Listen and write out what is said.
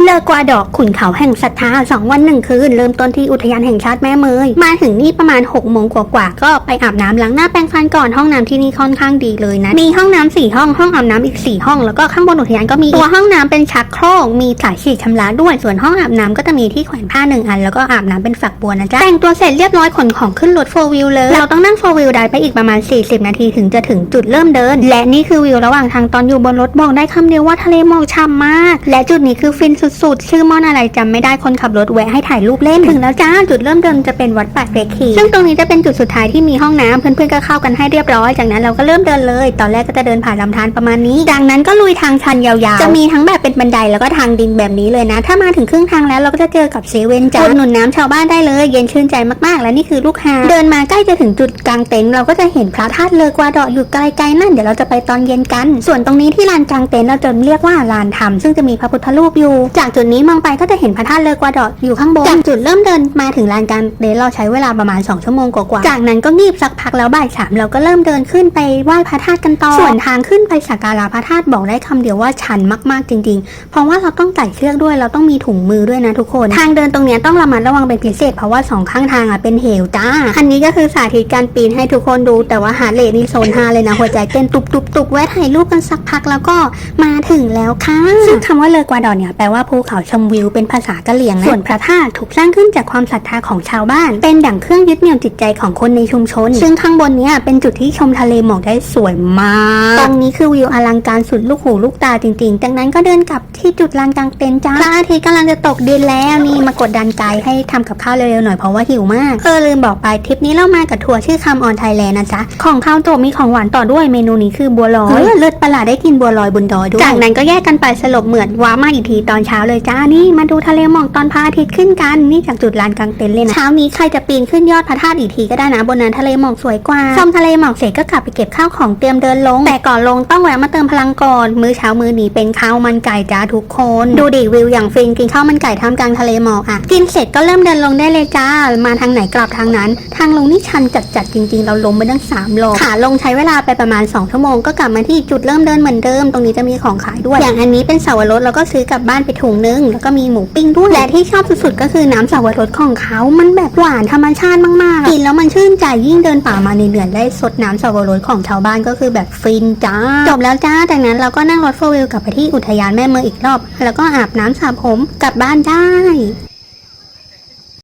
เลอกวาดอกขุนเขาแห่งศรัทธาสองวันหนึ่งคืน เริ่มต้นที่อุทยานแห่งชาติแม่เมยมาถึงนี่ประมาณ6กโมงกว่าๆก็ไปอาบน้ำล้างหน้าแปรงฟันก่อนห้องน้ำที่นี่ค่อนข้างดีเลยนะ มีห้องน้ำสี่ห้องห้องอาบน้ำอีกสี่ห้องแล้วก็ข้างบนอุทยานก็มีตัวห้องน้ำเป็นชักโครกมีสายฉีดชำระด้วยส่วนห้องอาบน้ำก็จะมีที่แขวนผ้าหนึ่งอัน แล้วก็อาบน้ำเป็นฝักบัวนะจ๊ะแต่งตัวเสร็จเรียบร้อยขนของขึ้นรถโฟวิวเลยเราต้องนั่งโฟวิวได้ไปอีกประมาณ 40 นาทีถึงจะถึงจุดเริ่มเดิน และนี่คือวิวระหว่างทางตอนอยู่บนรถบอกได้คำเดียวว่าทะเลหมอกช่ำมาก และจุดนี้คือฟินสุดๆ ชื่อม่อนอะไรจำไม่ได้คนขับรถแวะให้ถ่ายรูปเล่นถึงแล้วจ้าจุดเริ่มเดินจะเป็นวัดป่าเกรกคีซึ่งตรงนี้จะเป็นจุดสุดท้ายที่มีห้องน้ำเพื่อนๆก็เข้ากันให้เรียบร้อยจากนั้นเราก็เริ่มเดินเลย ตอนแรกก็จะเดินผ่านลำธารประมาณนี้จากนั้นก็ลุยทางชันยาวๆ จะมีทั้งแบบเป็นบันไดแล้วก็ทางดินแบบนี้เลยนะ ถ้ามาถึงครึ่งทางแล้วเราก็จะเจอกับเซเว่นจ้าอุดหนุนน้ำชาวบ้านได้เลยเย็นชื่นใจมากๆ และนี่คือลูกหาบเดินมาใกล้จะถึงจุดกลางเต็นท์เราก็จะเห็นพระธาตุเลอกวาดอกอยู่ไกลๆนั่นเดี๋ยวเราจะไปตอนเย็นกัน ส่วนตรงนี้ที่ลานกลางเต็นท์เราจะเรียกว่าลานธรรมซึ่งจะมีพระพุทธรูปอยู่จากจุดนี้มองไปก็จะเห็นพระธาตุเลอกวาดอกอยู่ข้างบนจากจุดเริ่มเดินมาถึงลานกลางเต็นท์เราใช้เวลาประมาณ 2 ชั่วโมงกว่าๆจากนั้นก็งีบสักพักแล้วบ่ายสามเราก็เริ่มเดินขึ้นไปไหว้พระธาตุกันต่อส่วนทางขึ้นไปสักการะพระธาตุบอกได้คำเดียวว่าชันมากๆจริง ๆ เพราะว่าเราต้องไต่เชือกด้วยเราต้องมีถุงมือด้วยนะทุกคน ทางเดินตรงเนี้ยต้องระมัดระวังเป็นพิเศษ เพราะว่าสองข้างทางอะเป็นเหวจ้าอันนี้ก็คือสาธิตการปีนให้ทุกคนดูแต่ว่าฮาร์ดเรทนี่โซนห้าเลยนะหัวใจเต้นตุบตุบตุบแวะถ่ายรูปกันสักพักแล้วก็มาถึงแล้วค่ะซึ่งคำว่าเลอกวาดอนเนี่ยแปลว่าภูเขาชมวิวเป็นภาษากะเหรี่ยงนะส่วนพระธาตุถูกสร้างขึ้นจากความศรัทธาของชาวบ้าน เป็นดั่งเครื่องยึดเหนี่ยวจิตใจของคนในชุมชน ซึ่งข้างบนเนี้ยเป็นจุดที่ชมทะเลหมอกได้สวยมาก ตรงนี้คือวิวอลังการสุดลูกหูลูกตาจริงๆ จากนั้นก็เดินกลับที่จุดลานกลางเต็นท์จ้าพระอาทิตย์กำลังจะตกดินแล้วนี่มากดดันใจให้ทำกับข้าวเร็วๆหน่อยเพราะว่าหิวมาก เออลืมบอกไปทริปนี้เรามากับทัวร์ชื่อคำออนไทยแลนด์นะจ๊ะ ของข้าวโจบมีของหวานต่อด้วยเมนูนี้คือบัวลอยเฮ้ยเลิศประหลาดได้กินบัวลอยบนดอยด้วย จากนั้นก็แยกกันไปสลบเหมือนว้ามาอีกทีตอนเช้าเลยจ้านี่มาดูทะเลหมอกตอนพระอาทิตย์ขึ้นกันนี่จากจุดลานกลางเต็นท์เลยนะเช้านี้ใครจะปีนขึ้นยอดพระธาตุอีกทีก็ได้นะบนนั้นทะเลหมอกสวยกว่าชมทะเลหมอกเสร็จก็กลับไปเก็บข้าวของเตรียมเดินลง แต่ก่อนลงต้องแวะมาเติมพลังก่อนมื้อเช้ามื้อนี้เป็นข้าวมันไก่จ้าทุกคน ดูดิวิวอย่างฟินกินข้าวมันไก่ท่ามกลางทะเลหมอกอะกินเสร็จก็เริ่มเดินลงได้เลยจ้ามาทางไหนกลับทางนั้น ทางลงนี่ชันจัดๆจริง ๆ เราลงไปตั้ง3โลขาลงใช้เวลาไปประมาณ 2 ชั่วโมงก็กลับมาที่จุดเริ่มเดินเหมือนเดิม ตรงนี้จะมีของขายด้วย อย่างอันนี้เป็นเสาวรสแล้วก็ซื้อกลับบ้านไปถุงนึง แล้วก็มีหมูปิ้งด้วยและที่ชอบสุดๆ ก็คือน้ำเสาวรสของเขา มันแบบหวานธรรมชาติมากๆ กินแล้วมันชื่นใจยิ่งเดินป่ามาในเดือนได้สดน้ำเสาวรสของชาวบ้านก็คือแบบฟินจ้า จบแล้วจ้า จากนั้นเราก็นั่งรถโฟวิลกลับไปที่อุทยานแม่เมืองอีกรอบ แล้วก็อาบน้ำสระผมกลับบ้านได้